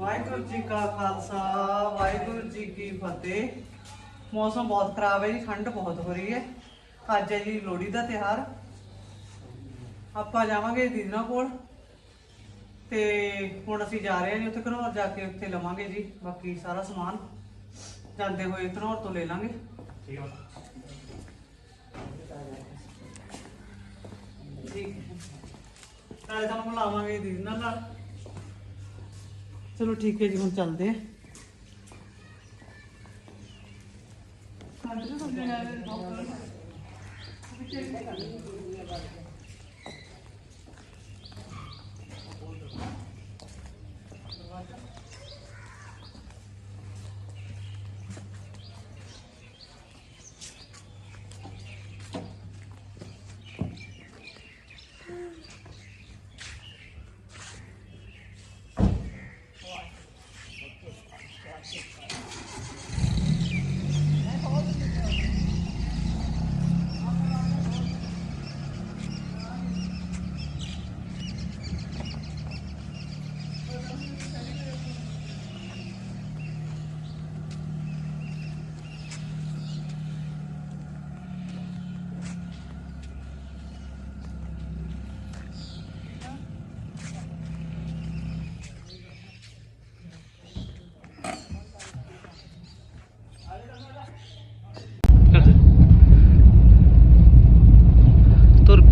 ਵਾਹਿਗੁਰੂ ਜੀ ਕਾ ਖਾਲਸਾ ਵਾਹਿਗੁਰੂ ਜੀ ਕੀ ਫਤਿਹ। ਮੌਸਮ ਬਹੁਤ ਖਰਾਬ ਹੈ ਜੀ ਠੰਡ ਬਹੁਤ ਹੋ ਰਹੀ ਹੈ। ਅੱਜ ਹੈ ਜੀ ਲੋਹੜੀ ਦਾ ਤਿਹਾਰ ਆਪਾਂ ਜਾਵਾਂਗੇ ਦੀਨਾ ਕੋਲ ਤੇ ਹੁਣ ਅਸੀਂ ਜਾ ਰਹੇ ਹਾਂ ਜੀ ਉੱਥੇ ਘਨੌਰ ਜਾ ਕੇ ਉੱਥੇ ਲਵਾਂਗੇ ਜੀ ਬਾਕੀ ਸਾਰਾ ਸਮਾਨ। ਜਾਂਦੇ ਹੋਏ ਘਨੌਰ ਤੋਂ ਲੈ ਲਾਂਗੇ। ਠੀਕ ਹੈ ਠੀਕ ਹੈ। ਨਾਲੇ ਤੁਹਾਨੂੰ ਬੁਲਾਵਾਂਗੇ ਦੀਦੀ ਨਾਲ ਨਾਲ। ਚਲੋ ਠੀਕ ਹੈ ਜੀ ਹੁਣ ਚੱਲਦੇ ਹਾਂ। ਤੁਰ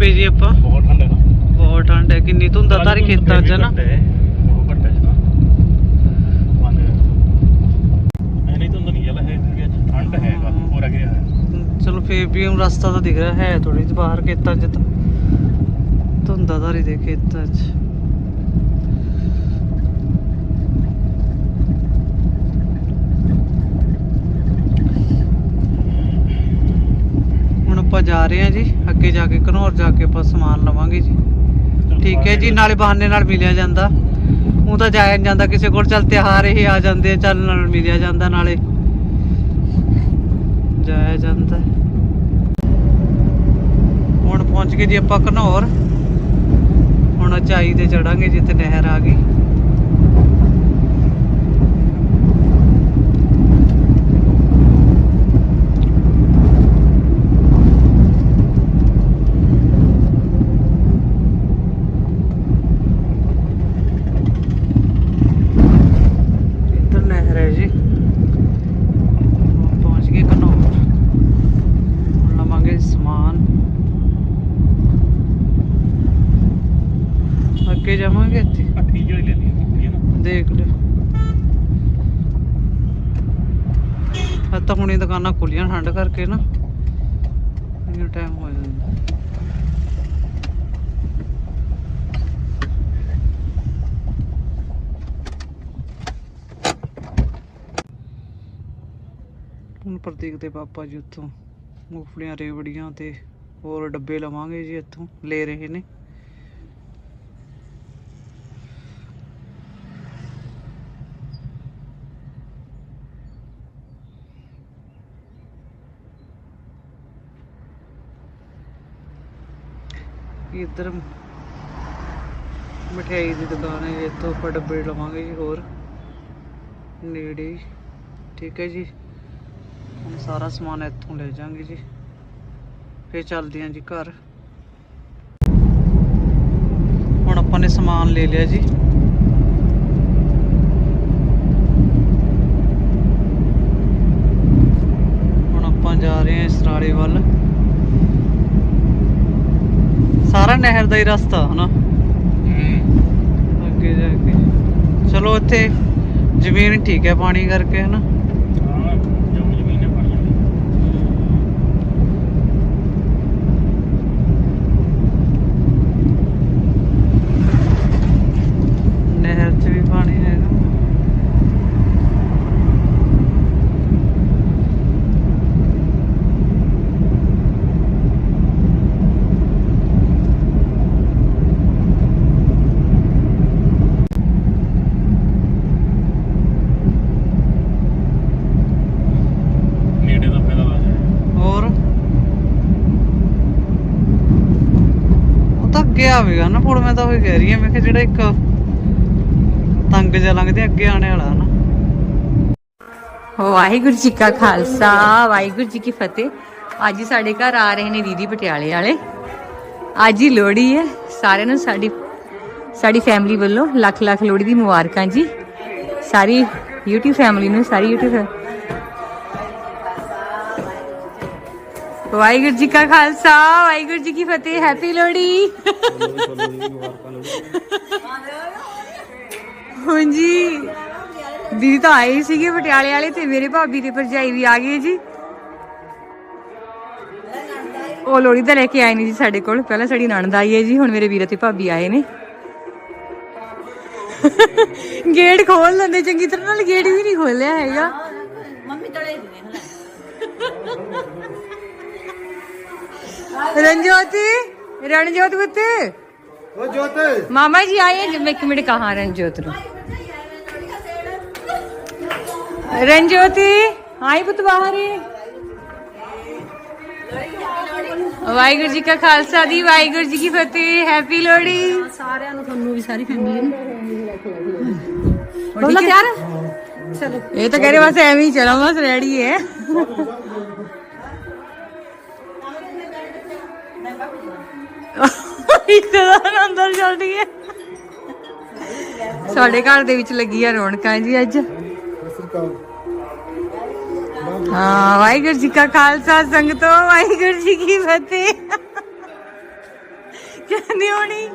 ਪਏ ਜੀ ਆਪਾਂ। ਬਹੁਤ ਠੰਡ ਹੈ ਨਾ। ਬਹੁਤ ਠੰਡ ਹੈ ਕਿੰਨੀ ਧੁੰਦ ਆ ਤਾਰੀ ਖੇਤਾਂ 'ਚ ਨਾ। ਚਲੋ ਫੇਰ ਵੀ ਹੁਣ ਰਸਤਾ ਤਾਂ ਦਿਖ ਰਿਹਾ ਹੈ ਥੋੜੀ ਜਿਹੀ ਬਾਹਰ ਖੇਤਾਂ 'ਚ ਤਾਂ। ਧੁੰਦਾ ਧਾਰੀ ਦੇ ਖੇਤਾਂ 'ਚ ਹੁਣ ਆਪਾਂ ਜਾ ਰਹੇ ਹਾਂ ਜੀ, ਅੱਗੇ ਜਾ ਕੇ ਘਨੌਰ ਜਾ ਕੇ ਆਪਾਂ ਸਮਾਨ ਲਵਾਂਗੇ ਜੀ। ਠੀਕ ਹੈ ਜੀ, ਨਾਲੇ ਬਹਾਨੇ ਨਾਲ ਮਿਲਿਆ ਜਾਂਦਾ। ਉਹ ਤਾਂ ਜਾਇਆ ਜਾਂਦਾ ਕਿਸੇ ਕੋਲ, ਚੱਲ ਤਿਉਹਾਰ ਇਹ ਆ ਜਾਂਦੇ ਆ, ਚੱਲ ਨਾਲ ਮਿਲਿਆ ਜਾਂਦਾ ਨਾਲੇ। ਜਾਇਆ ਜਾਂਦਾ। ਹੁਣ ਪਹੁੰਚ ਗਏ ਜੀ ਆਪਾਂ ਘਨੌਰ। ਹੁਣ ਉਚਾਈ ਤੇ ਚੜਾਂਗੇ ਜਿੱਥੇ ਨਹਿਰ ਆ ਗਈ ਇੱਧਰ ਨਹਿਰ ਹੈ ਜੀ ਹੁਣ ਪਹੁੰਚ ਗਏ ਘਨੌਰ ਹੁਣ ਲਵਾਂਗੇ ਸਮਾਨ ਅੱਗੇ ਜਾਵਾਂਗੇ ਇੱਥੇ। ਅੱਠੀ ਜਿਹੜੀ ਲੈਣੀ ਹੈ ਨਾ। ਦੇਖ ਲਿਓ। ਅੱਜ ਤਾਂ ਹੁਣੇ ਦੁਕਾਨਾਂ ਖੁੱਲੀਆਂ ਠੰਡ ਕਰਕੇ ਨਾ। ਇਹ ਟਾਈਮ ਹੋ ਜਾਂਦਾ। ਹੁਣ ਪ੍ਰਤੀਕ ਦੇ ਪਾਪਾ ਜੀ ਉੱਥੋਂ ਮੂੰਗਫਲੀਆਂ ਰੇਵੜੀਆਂ ਤੇ ਹੋਰ ਡੱਬੇ ਲਵਾਂਗੇ ਜੀ ਇੱਥੋਂ ਲੈ ਰਹੇ ਨੇ। ਇੱਧਰ ਮਠਿਆਈ ਦੀ ਦੁਕਾਨ ਹੈ, ਇੱਥੋਂ ਆਪਾਂ ਡੱਬੇ ਲਵਾਂਗੇ ਜੀ ਹੋਰ। ਨੇੜੇ ਠੀਕ ਹੈ ਜੀ। ਹੁਣ ਸਾਰਾ ਸਮਾਨ ਇੱਥੋਂ ਲੈ ਜਾਾਂਗੇ ਜੀ। ਫੇਰ ਚੱਲਦੇ ਹਾਂ ਜੀ ਘਰ। ਹੁਣ ਆਪਾਂ ਨੇ ਸਮਾਨ ਲੈ ਲਿਆ ਜੀ ਹੁਣ ਆਪਾਂ ਜਾ ਰਹੇ ਹਾਂ ਇਸਰਾਲੇ ਵੱਲ ਸਾਰਾ ਨਹਿਰ ਦਾ ਹੀ ਰਸਤਾ ਹਨਾ? ਅੱਗੇ ਜਾ ਕੇ। ਚਲੋ ਇੱਥੇ ਜ਼ਮੀਨ ਠੀਕ ਹੈ ਪਾਣੀ ਕਰਕੇ ਹਨਾ ਹਾਂ ਜਮ ਜ਼ਮੀਨ ਹੈ ਪਾਣੀ ਵਾਲੀ ਨਹਿਰ 'ਚ ਵੀ ਪਾਣੀ ਹੈਗਾ ਨੇੜੇ ਦਾ ਫਾਇਦਾ ਲਾ ਜਾਏ ਹੋਰ ਉਹ ਨਾ ਪੁਲ ਮੈਂ ਤਾਂ ਉਹ ਕਹਿ ਰਹੀ ਹਾਂ, ਮੈਂ ਕਿਹਾ ਜਿਹੜਾ ਇੱਕ ਮਲੰਗ ਜਿਹਾ ਲੰਘਦੇ ਅੱਗੇ ਆਣੇ ਵਾਲਾ ਨਾ ਵਾਹਿਗੁਰੂ ਜੀ ਕਾ ਖਾਲਸਾ, ਵਾਹਿਗੁਰੂ ਜੀ ਕੀ ਫਤਿਹ। ਅੱਜ ਸਾਡੇ ਘਰ ਆ ਰਹੇ ਨੇ ਦੀਦੀ ਪਟਿਆਲੇ ਵਾਲੇ। ਅੱਜ ਹੀ ਲੋਹੜੀ ਹੈ, ਸਾਰਿਆਂ ਨੂੰ ਸਾਡੀ ਸਾਡੀ ਫੈਮਿਲੀ ਵੱਲੋਂ ਲੱਖ ਲੱਖ ਲੋਹੜੀ ਦੀ ਮੁਬਾਰਕਾਂ ਜੀ। ਸਾਰੀ YouTube ਫੈਮਿਲੀ ਨੂੰ, ਸਾਰੀ YouTube ਵਾਹਿਗੁਰੂ ਜੀ ਕਾ ਖਾਲਸਾ, ਵਾਹਿਗੁਰੂ ਜੀ ਕੀ ਫਤਿਹ ਹੈਪੀ ਲੋਹੜੀ। ਹਾਂਜੀ। ਦੀਦੀ ਤਾਂ ਆਏ ਸੀਗੇ ਪਟਿਆਲੇ ਵਾਲੇ ਤੇ ਮੇਰੇ ਭਾਬੀ ਤੇ ਭਰਜਾਈ ਵੀ ਆ ਗਏ ਜੀ। ਉਹ ਲੋੜੀ ਤਾਂ ਲੈ ਕੇ ਆਏ ਨਹੀਂ ਜੀ ਸਾਡੇ ਕੋਲ, ਪਹਿਲਾਂ ਸਾਡੀ ਨਣਦ ਆਈ ਹੈ ਜੀ, ਹੁਣ ਮੇਰੇ ਵੀਰ ਤੇ ਭਾਬੀ ਆਏ ਨੇ। ਗੇਟ ਖੋਲ ਲੈਂਦੇ, ਚੰਗੀ ਤਰ੍ਹਾਂ ਨਾਲ ਗੇਟ ਵੀ ਨਹੀਂ ਖੋਲਿਆ ਹੈਗਾ। ਮੰਮੀ ਤੜੇ ਰਣਜੋਤੀ ਰਣਜੋਤ ਪੁੱਤ। ਓ ਜੋਤ। ਮਾਮਾ ਜੀ ਆਏ ਜਦ ਮੈਂ ਇੱਕ ਮਿੰਟ ਕਹਾ ਰਣਜੋਤ ਨੂੰ। ਰਣਜੋਤੀ ਆਈ ਪੁੱਤ ਬਾਹਰ। ਏ ਵਾਹਿਗੁਰੂ ਜੀ ਕਾ ਖਾਲਸਾ ਦੀ ਵਾਹਿਗੁਰੂ ਜੀ ਕੀ ਫਤਿਹ ਹੈਪੀ ਲੋਹੜੀ। ਸਾਰਿਆਂ ਨੂੰ ਤੁਹਾਨੂੰ ਵੀ ਸਾਰੀ ਫੈਮਿਲੀ ਨੂੰ। ਬੋਲੋ ਤਿਆਰ? ਚਲੋ। ਇਹ ਤਾਂ ਕਹਿ ਰਹੇ ਬਸ ਐਵੇਂ ਹੀ ਚਲਾ ਬਸ ਰੈਡੀ ਹੈ। ਰਿਸ਼ਤੇਦਾਰ ਅੰਦਰ ਚੱਲ ਰਹੀ ਸਾਡੇ ਘਰ ਦੇ ਵਿੱਚ ਲੱਗੀ ਆ ਰੌਣਕਾਂ ਜੀ ਅੱਜ। ਹਾਂ, ਵਾਹਿਗੁਰੂ ਜੀ ਕਾ ਖਾਲਸਾ, ਸੰਗਤੋ ਵਾਹਿਗੁਰੂ ਜੀ ਕੀ ਫਤਿਹ। ਕਹਿੰਦੀ ਹੋਣੀ।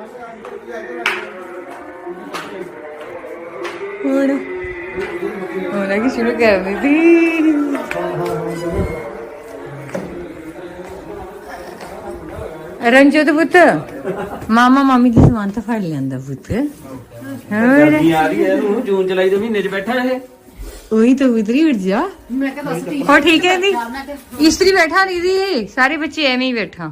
ਹੁਣ ਹੁਣ ਕੀ ਸ਼ੁਰੂ ਕਰਨੀ ਸੀ। ਰੰਜੋਤ ਪੁੱਤ। ਮਾਮਾ ਮਾਮੀ ਦੀ ਸਮਾਨ ਤਾਂ ਫੜ ਲਿਆਂਦਾ ਪੁੱਤ। ਹੋਰ? ਗਰਮੀ ਆ ਰਹੀ ਹੈ ਇਹਨੂੰ ਜੂਨ ਜੁਲਾਈ ਦੇ ਮਹੀਨੇ 'ਚ ਬੈਠਾ ਇਹ। ਉਹੀ ਤਾਂ ਉਧਰੀ ਉੱਠ ਜਾ। ਮੈਂ ਕਿਹਾ ਦੱਸ ਠੀਕ ਹੋ ਠੀਕ ਹੈ ਦੀ ਇਸਤਰੀ ਬੈਠਾ ਦੀਦੀ ਸਾਰੇ ਬੱਚੇ ਐਵੇਂ ਹੀ ਬੈਠਾ।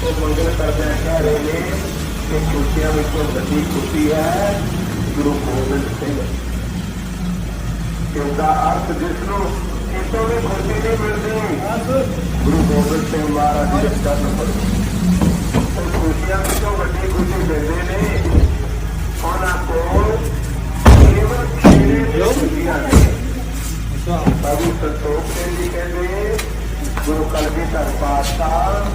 ਪੂਰੀ ਕਮਾਲ ਕਿੱਥੇ ਦਾ ਇਸਦਾ ਅਰਥ ਜਿਸ ਨੂੰ ਇਤੋਂ ਵੀ ਖੁਸ਼ੀ ਨਹੀਂ ਮਿਲਦੀ ਗੁਰੂ ਗੋਬਿੰਦ ਸਿੰਘ ਮਹਾਰਾਜ ਜੀ ਦਾ ਨੰਬਰ ਉਹ ਖੁਸ਼ੀਆਂ ਵਿੱਚੋਂ ਵੱਡੀ ਖੁਸ਼ੀ ਦਿੰਦੇ ਨੇ ਉਹਨਾਂ ਕੋਲ ਕੇਵਲ ਖੇੜੇ ਦੀ ਖੁਸ਼ੀਆਂ ਨੇ ਬਾਬੂ ਸੰਤੋਖ ਸਿੰਘ ਜੀ ਕਹਿੰਦੇ ਗੁਰੂ ਕਲਗੀ ਧਰ ਪਾਤਸ਼ਾਹ